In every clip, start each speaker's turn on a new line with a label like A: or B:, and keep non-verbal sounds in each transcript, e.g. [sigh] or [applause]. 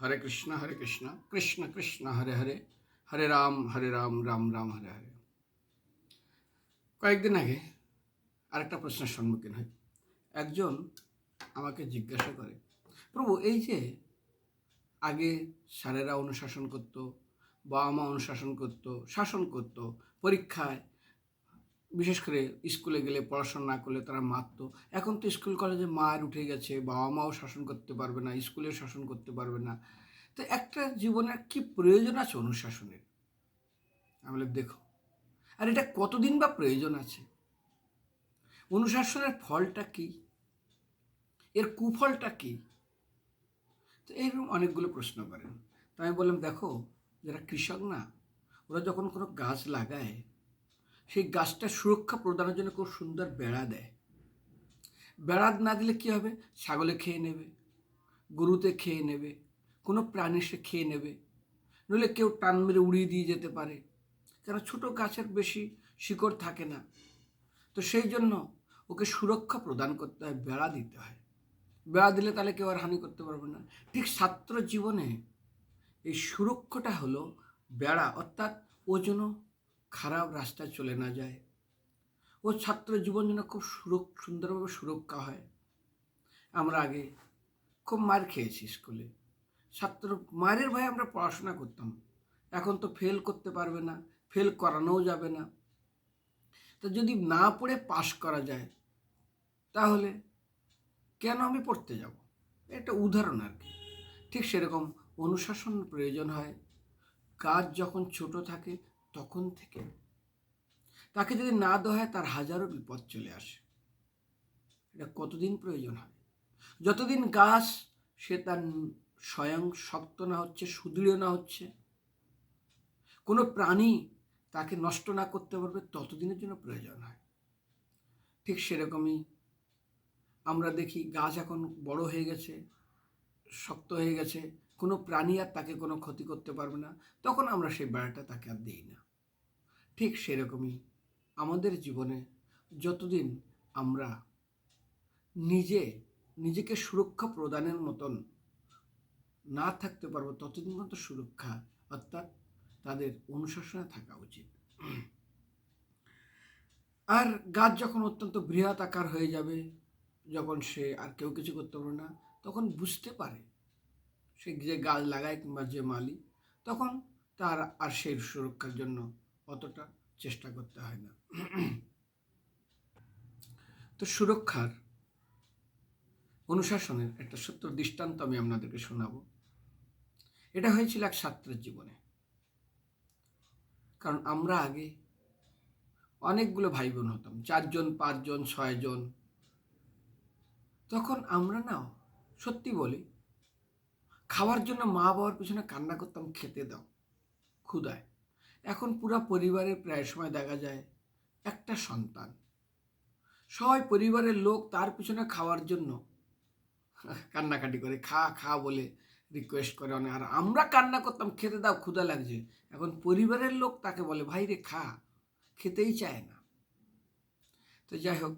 A: হরে কৃষ্ণ হরে কৃষ্ণ কৃষ্ণ কৃষ্ণ হরে হরে হরে রাম হরে রাম রাম রাম হরে হরে কয়েকদিন আগে আরেকটা প্রশ্নের সম্মুখীন হয় একজন আমাকে জিজ্ঞাসা করে প্রভু এই যে আগে স্যারেরা অনুশাসন করতো বাবা মা অনুশাসন করতো শাসন করতো পরীক্ষায় বিশেষ করে স্কুলে গেলে পড়াশোনা না করলে তারা মারতো এখন তো স্কুল কলেজে মায়ের উঠে গেছে বাবা মাও শাসন করতে পারবে না স্কুলে শাসন করতে পারবে না তো একটা জীবনের কি প্রয়োজন আছে অনুশাসনের আমি দেখো আর এটা কতদিন বা প্রয়োজন আছে অনুশাসনের ফলটা কি এর কুফলটা কি তো এইরকম অনেকগুলো প্রশ্ন করেন তো আমি বললাম দেখো যারা কৃষক না ওরা যখন কোনো গাছ লাগায় সেই গাছটা সুরক্ষা প্রদানের জন্য খুব সুন্দর বেড়া দেয় বেড়া না দিলে কী হবে ছাগলে খেয়ে নেবে গরুতে খেয়ে নেবে কোনো প্রাণী সে খেয়ে নেবে নইলে কেউ টান মেরে উড়িয়ে দিয়ে যেতে পারে কেন ছোট গাছের বেশি শিকড় থাকে না তো সেই জন্য ওকে সুরক্ষা প্রদান করতে হয় বেড়া দিতে হয় বেড়া দিলে তাহলে কেউ আর হানি করতে পারবে না ঠিক ছাত্র জীবনে এই সুরক্ষাটা হলো বেড়া অর্থাৎ ওজন খারাপ রাস্তায় চলে না যায় ও ছাত্র জীবন যেন খুব সুরক সুন্দরভাবে সুরক্ষা হয় আমরা আগে খুব মার খেয়েছি স্কুলে ছাত্র মারের ভয়ে আমরা পড়াশোনা করতাম এখন তো ফেল করতে পারবে না ফেল করানোও যাবে না তা যদি না পড়ে পাশ করা যায় তাহলে কেন আমি পড়তে যাব একটা উদাহরণ আর কি ঠিক সেরকম অনুশাসন প্রয়োজন হয় কাজ যখন ছোট থাকে তখন থেকে তাকে যদি না দেওয়া হয় তার হাজারো বিপদ চলে আসে এটা কতদিন প্রয়োজন হয় যতদিন গাছ সে তার স্বয়ং শক্ত না হচ্ছে সুদৃঢ় না হচ্ছে কোনো প্রাণী তাকে নষ্ট না করতে পারবে ততদিনের জন্য প্রয়োজন হয় ঠিক সেরকমই আমরা দেখি গাছ এখন বড় হয়ে গেছে শক্ত হয়ে গেছে কোনো প্রাণী আর তাকে কোনো ক্ষতি করতে পারবে না তখন আমরা সেই বেড়াটা তাকে আর দিই না ঠিক সেরকমই আমাদের জীবনে যতদিন আমরা নিজে নিজেকে সুরক্ষা প্রদানের মতন না থাকতে পারবো ততদিন পর্যন্ত সুরক্ষা অর্থাৎ তাদের অনুশাসনে থাকা উচিত আর গাছ যখন অত্যন্ত বৃহৎ আকার হয়ে যাবে যখন সে আর কেউ কিছু করতে পারবে না তখন বুঝতে পারে সে যে গাছ লাগায় কিংবা যে মালি তখন তার আর সেই সুরক্ষার জন্য অতটা চেষ্টা করতে হয় না তো সুরক্ষার অনুশাসনের একটা সত্য দৃষ্টান্ত আমি আপনাদেরকে শোনাব এটা হয়েছিল এক ছাত্রের জীবনে কারণ আমরা আগে অনেকগুলো ভাই বোন হতাম চারজন পাঁচজন ছয়জন তখন আমরা নাও সত্যি বলি খাওয়ার জন্য মা বাবার পিছনে কান্না করতাম খেতে দাও ক্ষুদায় এখন পুরা পরিবারের প্রায় সময় দেখা যায় একটা সন্তান সবাই পরিবারের লোক তার পিছনে খাওয়ার জন্য কান্নাকাটি করে খা খা বলে রিকোয়েস্ট করে অনেক আর আমরা কান্না করতাম খেতে দাও ক্ষুদা লাগছে এখন পরিবারের লোক তাকে বলে ভাই রে খা খেতেই চায় না তো যাই হোক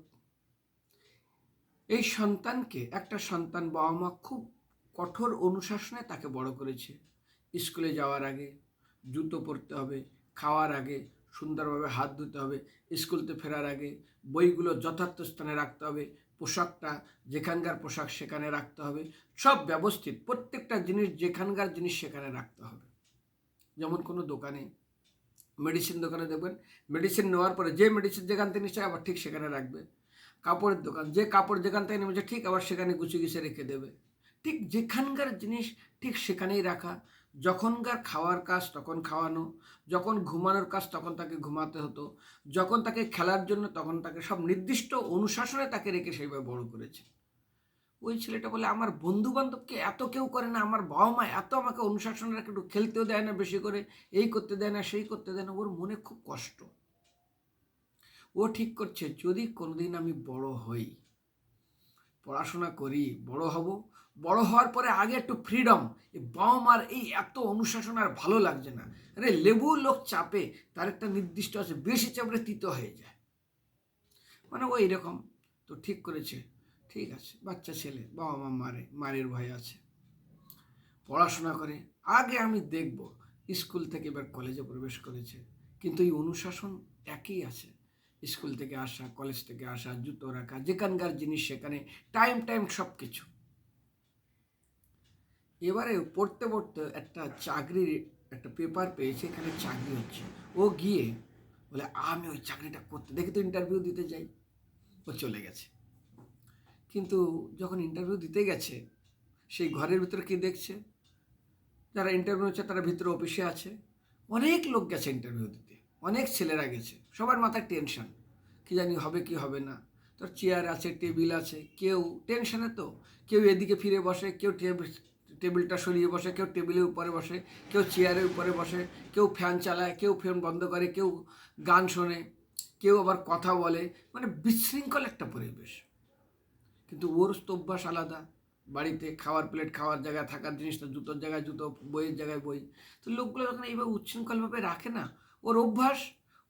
A: এই সন্তানকে একটা সন্তান বাবা মা খুব কঠোর অনুশাসনে তাকে বড় করেছে স্কুলে যাওয়ার আগে জুতো পরতে হবে খাওয়ার আগে সুন্দরভাবে হাত ধুতে হবে স্কুলতে ফেরার আগে বইগুলো যথার্থ স্থানে রাখতে হবে পোশাকটা যেখানকার পোশাক সেখানে রাখতে হবে সব ব্যবস্থিত প্রত্যেকটা জিনিস যেখানকার জিনিস সেখানে রাখতে হবে যেমন কোনো দোকানে মেডিসিন দোকানে দেখবেন মেডিসিন নেওয়ার পরে যে মেডিসিন যেখান থেকে নিচ্ছে আবার ঠিক সেখানে রাখবে কাপড়ের দোকান যে কাপড় যেখান থেকে নেমেছে ঠিক আবার সেখানে গুছিয়ে গুছিয়ে রেখে দেবে ঠিক যেখানকার জিনিস ঠিক সেখানেই রাখা যখনকার খাওয়ার কাজ তখন খাওয়ানো যখন ঘুমানোর কাজ তখন তাকে ঘুমাতে হতো যখন তাকে খেলার জন্য তখন তাকে সব নির্দিষ্ট অনুশাসনে তাকে রেখে সেইভাবে বড় করেছে ওই ছেলেটা বলে আমার বন্ধু বান্ধবকে এত কেউ করে না আমার বাবা মা এত আমাকে অনুশাসনে রাখে একটু খেলতেও দেয় না বেশি করে এই করতে দেয় না সেই করতে দেয় না ওর মনে খুব কষ্ট ও ঠিক করছে যদি কোনোদিন আমি বড় হই পড়াশোনা করি বড় হব বড় হওয়ার পরে আগে একটু ফ্রিডম বাবা মার এই এত অনুশাসন আর ভালো লাগছে না আরে লেবু লোক চাপে তার একটা নির্দিষ্ট আছে বেশি চাপড়ে তিত হয়ে যায় মানে ও এরকম তো ঠিক করেছে ঠিক আছে বাচ্চা ছেলে বাবা মা মারে মারের ভয় আছে পড়াশোনা করে আগে আমি দেখব স্কুল থেকে এবার কলেজে প্রবেশ করেছে কিন্তু এই অনুশাসন একই আছে স্কুল থেকে আসা কলেজ থেকে আসা জুতো রাখা যেখানকার জিনিস সেখানে টাইম টাইম সব কিছু এবারে পড়তে পড়তে একটা চাকরির একটা পেপার পেয়েছে এখানে চাকরি হচ্ছে ও গিয়ে বলে আমি ওই চাকরিটা করতে দেখি তো ইন্টারভিউ দিতে যাই ও চলে গেছে কিন্তু যখন ইন্টারভিউ দিতে গেছে সেই ঘরের ভিতরে কী দেখছে যারা ইন্টারভিউ হচ্ছে তারা ভিতরে অফিসে আছে অনেক লোক গেছে ইন্টারভিউ দিতে অনেক ছেলেরা গেছে সবার মাথায় টেনশন কি জানি হবে কি হবে না তোর চেয়ার আছে টেবিল আছে কেউ টেনশনে তো কেউ এদিকে ফিরে বসে কেউ টেবিলটা সরিয়ে বসে কেউ টেবিলের উপরে বসে কেউ চেয়ারের উপরে বসে কেউ ফ্যান চালায় কেউ ফ্যান বন্ধ করে কেউ গান শোনে কেউ আবার কথা বলে মানে বিশৃঙ্খল একটা পরিবেশ কিন্তু ওর অভ্যাস আলাদা বাড়িতে খাওয়ার প্লেট খাওয়ার জায়গায় থাকার জিনিসটা জুতোর জায়গায় জুতো বইয়ের জায়গায় বই তো লোকগুলো যখন এইভাবে উচ্ছৃঙ্খলভাবে রাখে না ওর অভ্যাস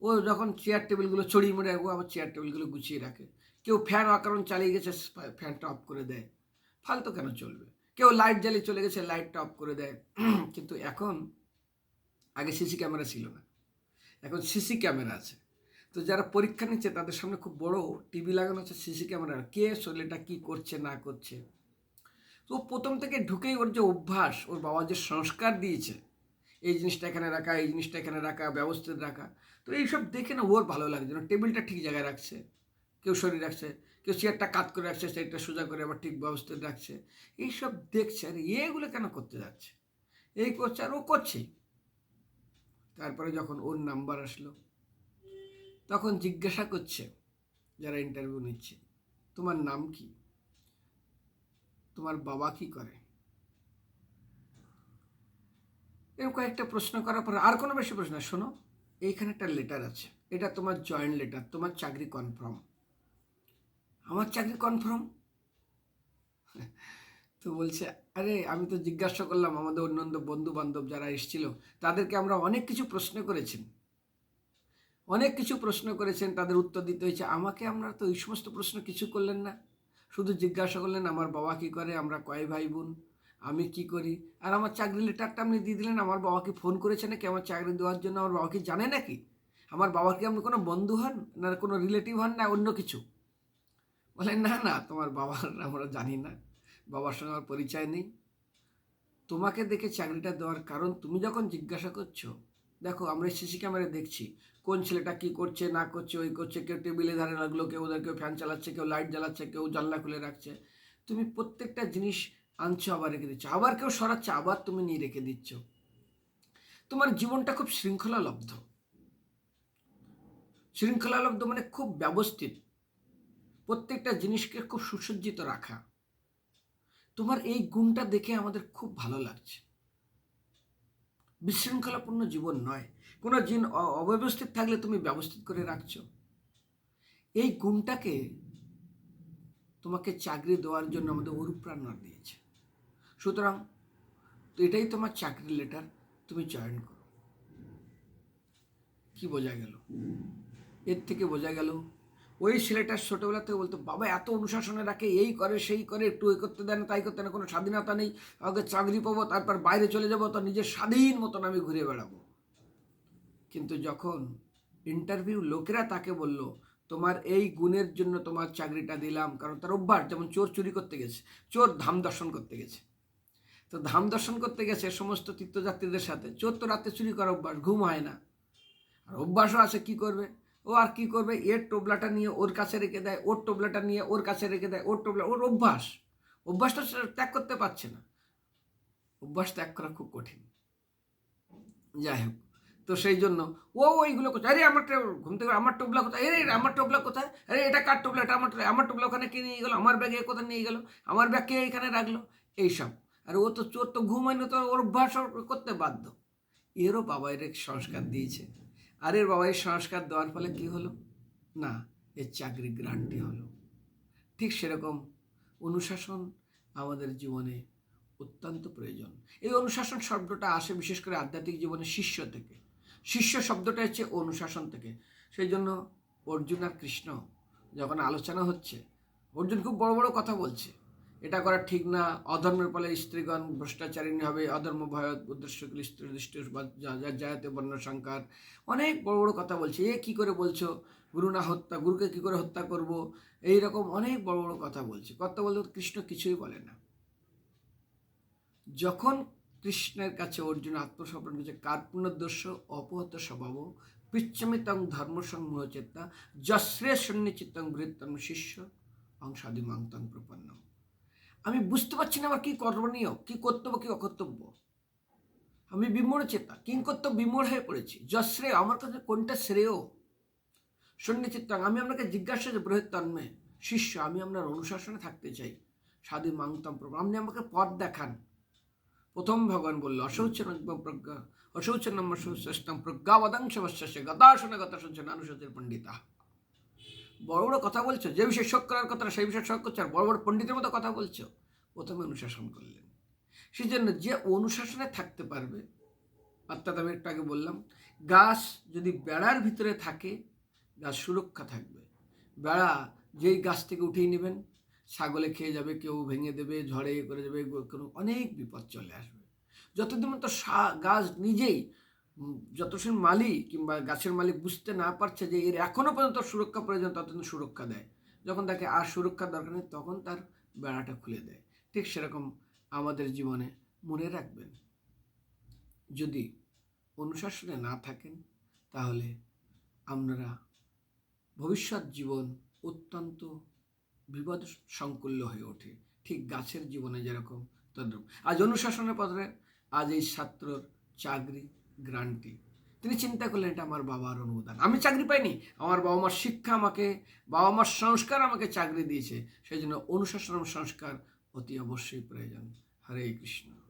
A: ও যখন চেয়ার টেবিলগুলো ছড়িয়ে মেরে ও আবার চেয়ার টেবিলগুলো গুছিয়ে রাখে কেউ ফ্যান অকারণ চালিয়ে গেছে ফ্যানটা অফ করে দেয় ফালতু কেন চলবে কেউ লাইট জ্বালিয়ে চলে গেছে লাইটটা অফ করে দেয় [clears throat] কিন্তু এখন আগে সিসি ক্যামেরা ছিল না এখন সিসি ক্যামেরা আছে তো যারা পরীক্ষা নিচ্ছে তাদের সামনে খুব বড় টিভি লাগানো আছে সিসি ক্যামেরা কে শরীরটা কী করছে না করছে তো প্রথম থেকে ঢুকেই ওর যে অভ্যাস ওর বাবা যে সংস্কার দিয়েছে এই জিনিসটা এখানে রাখা এই জিনিসটা এখানে রাখা ব্যবস্থা রাখা তো এইসব দেখে না ওর ভালো লাগছে না টেবিলটা ঠিক জায়গায় রাখছে কেউ শরীর রাখছে কেউ চেয়ারটা কাত করে রাখছে সেটা সোজা করে আবার ঠিক ব্যবস্থা রাখছে এইসব দেখছে আর এগুলো কেন করতে যাচ্ছে এই করছে আর ও করছেই তারপরে যখন ওর নাম্বার আসলো তখন জিজ্ঞাসা করছে যারা ইন্টারভিউ নিচ্ছে তোমার নাম কি তোমার বাবা কি করে এর কয়েকটা প্রশ্ন করার পর আর কোনো বেশি প্রশ্ন শোনো এইখানে একটা লেটার আছে এটা তোমার জয়েন্ট লেটার তোমার চাকরি কনফার্ম আমার চাকরি কনফার্ম [laughs] তো বলছে আরে আমি তো জিজ্ঞাসা করলাম আমাদের অন্যান্য বন্ধু বান্ধব যারা এসেছিল তাদেরকে আমরা অনেক কিছু প্রশ্ন করেছেন অনেক কিছু প্রশ্ন করেছেন তাদের উত্তর দিতে হয়েছে আমাকে আমরা তো এই সমস্ত প্রশ্ন কিছু করলেন না শুধু জিজ্ঞাসা করলেন আমার বাবা কি করে আমরা কয় ভাই বোন আমি কি করি আর আমার চাকরির লেটারটা আপনি দিয়ে দিলেন আমার বাবাকে ফোন করেছে নাকি আমার চাকরি দেওয়ার জন্য আমার বাবাকে জানে নাকি আমার বাবার কি আপনি কোনো বন্ধু হন না কোনো রিলেটিভ হন না অন্য কিছু বলে না না তোমার বাবার [laughs] আমরা জানি না বাবার সঙ্গে আমার পরিচয় নেই তোমাকে দেখে চাকরিটা দেওয়ার কারণ তুমি যখন জিজ্ঞাসা করছো দেখো আমরা সিসি ক্যামেরা দেখছি কোন ছেলেটা কি করছে না করছে ওই করছে কেউ টেবিলে ধারে লাগলো কেউ ওদের কেউ ফ্যান চালাচ্ছে কেউ লাইট জ্বালাচ্ছে কেউ জানলা খুলে রাখছে তুমি প্রত্যেকটা জিনিস আনছো আবার রেখে দিচ্ছ আবার কেউ সরাচ্ছে আবার তুমি নিয়ে রেখে দিচ্ছ তোমার জীবনটা খুব শৃঙ্খলা শৃঙ্খলালব্ধ মানে খুব ব্যবস্থিত প্রত্যেকটা জিনিসকে খুব সুসজ্জিত রাখা তোমার এই গুণটা দেখে আমাদের খুব ভালো লাগছে বিশৃঙ্খলাপূর্ণ জীবন নয় কোনো জিন অব্যবস্থিত থাকলে তুমি ব্যবস্থিত করে রাখছ এই গুণটাকে তোমাকে চাকরি দেওয়ার জন্য আমাদের অনুপ্রেরণা দিয়েছে সুতরাং তো এটাই তোমার চাকরি লেটার তুমি জয়েন করো কি বোঝা গেল এর থেকে বোঝা গেল ওই ছেলেটার ছোটোবেলা থেকে বলতো বাবা এত অনুশাসনে রাখে এই করে সেই করে একটু এ করতে দেয় না তাই করতে না কোনো স্বাধীনতা নেই আগে চাকরি পাবো তারপর বাইরে চলে যাবো তো নিজের স্বাধীন মতন আমি ঘুরে বেড়াবো কিন্তু যখন ইন্টারভিউ লোকেরা তাকে বলল তোমার এই গুণের জন্য তোমার চাকরিটা দিলাম কারণ তার অভ্যাস যেমন চোর চুরি করতে গেছে চোর ধাম দর্শন করতে গেছে তো ধাম দর্শন করতে গেছে সমস্ত তীর্থযাত্রীদের সাথে চোর তো রাতে চুরি করার অভ্যাস ঘুম হয় না আর অভ্যাসও আছে কি করবে ও আর কি করবে এর টোবলাটা নিয়ে ওর কাছে রেখে দেয় ওর টোবলাটা নিয়ে ওর কাছে রেখে দেয় ওর টোবলা ওর অভ্যাস অভ্যাসটা ত্যাগ করতে পারছে না অভ্যাস ত্যাগ করা খুব কঠিন যাই হোক তো সেই জন্য ও ওইগুলো কোথায় আরে আমার ঘুম থেকে আমার টোবলা কোথায় আরে আমার টোবলা কোথায় আরে এটা কার টোবলা এটা আমার আমার টোবলা ওখানে কে নিয়ে গেলো আমার ব্যাগে কোথায় নিয়ে গেলো আমার ব্যাগ কে এখানে রাখলো এইসব আর ও তো চোর তো না তো ওর অভ্যাস করতে বাধ্য এরও বাবা এর সংস্কার দিয়েছে আর এর বাবা সংস্কার দেওয়ার ফলে কি হলো না এর চাকরি গ্রান্টি হলো ঠিক সেরকম অনুশাসন আমাদের জীবনে অত্যন্ত প্রয়োজন এই অনুশাসন শব্দটা আসে বিশেষ করে আধ্যাত্মিক জীবনে শিষ্য থেকে শিষ্য শব্দটা হচ্ছে অনুশাসন থেকে সেই জন্য অর্জুন আর কৃষ্ণ যখন আলোচনা হচ্ছে অর্জুন খুব বড় বড় কথা বলছে এটা করা ঠিক না অধর্মের ফলে স্ত্রীগণ ভ্রষ্টাচারিণী হবে অধর্ম ভয় উদ্দেশ্যগুলি দৃষ্টি জায়গাতে বর্ণ সংকার অনেক বড় বড় কথা বলছে এ কী করে বলছো গুরু না হত্যা গুরুকে কী করে হত্যা করব এই রকম অনেক বড় বড় কথা বলছে কথা বলতে কৃষ্ণ কিছুই বলে না যখন কৃষ্ণের কাছে অর্জুন আত্মসমর্পণ করেছে কার্পণ্যদস্য অপহত স্বভাব পিচ্ছমিতং ধর্মসমূহ চেতা যশ্রেয় শূন্য চিত্তং বৃত্তম শিষ্য অংশাদিমান্তং প্রপন্ন আমি বুঝতে পারছি না আমার কী করণীয় কী কর্তব্য কী অকর্তব্য আমি বিমূঢ় চেতা কিং কর্তব্য হয়ে পড়েছি যশ্রেয় আমার কাছে কোনটা শ্রেয় শূন্য চিত্তাং আমি আপনাকে জিজ্ঞাসা যে বৃহত্তন্মে শিষ্য আমি আপনার অনুশাসনে থাকতে চাই সাধু মাংতাম প্রভু আপনি আমাকে পথ দেখান প্রথম ভগবান বলল অসৌচন প্রজ্ঞা অসৌচন শ্রেষ্ঠম প্রজ্ঞাবদাংশ গদাশন গতাশন নানুষের পণ্ডিতা বড় বড় কথা বলছো যে বিষয়ে শোক করার কথা সেই বিষয়ে শোক করছো আর বড় বড় পণ্ডিতের মতো কথা বলছো প্রথমে অনুশাসন করলেন সেই জন্য যে অনুশাসনে থাকতে পারবে অর্থাৎ আমি একটু আগে বললাম গাছ যদি বেড়ার ভিতরে থাকে গাছ সুরক্ষা থাকবে বেড়া যেই গাছ থেকে উঠিয়ে নেবেন ছাগলে খেয়ে যাবে কেউ ভেঙে দেবে ঝড়ে করে যাবে কোনো অনেক বিপদ চলে আসবে যতদিন তো গাছ নিজেই যত সে মালি কিংবা গাছের মালিক বুঝতে না পারছে যে এর এখনও পর্যন্ত সুরক্ষা প্রয়োজন ততদিন সুরক্ষা দেয় যখন তাকে আর সুরক্ষার দরকার নেই তখন তার বেড়াটা খুলে দেয় ঠিক সেরকম আমাদের জীবনে মনে রাখবেন যদি অনুশাসনে না থাকেন তাহলে আপনারা ভবিষ্যৎ জীবন অত্যন্ত বিপদ সংকুল্য হয়ে ওঠে ঠিক গাছের জীবনে যেরকম তদ্রুপ আজ অনুশাসনের পথে আজ এই ছাত্রর চাকরি গ্রান্টি তিনি চিন্তা করলেন এটা আমার বাবার অনুদান আমি চাকরি পাইনি আমার বাবা মার শিক্ষা আমাকে বাবা মার সংস্কার আমাকে চাকরি দিয়েছে সেই জন্য অনুশাসন সংস্কার অতি অবশ্যই প্রয়োজন হরে কৃষ্ণ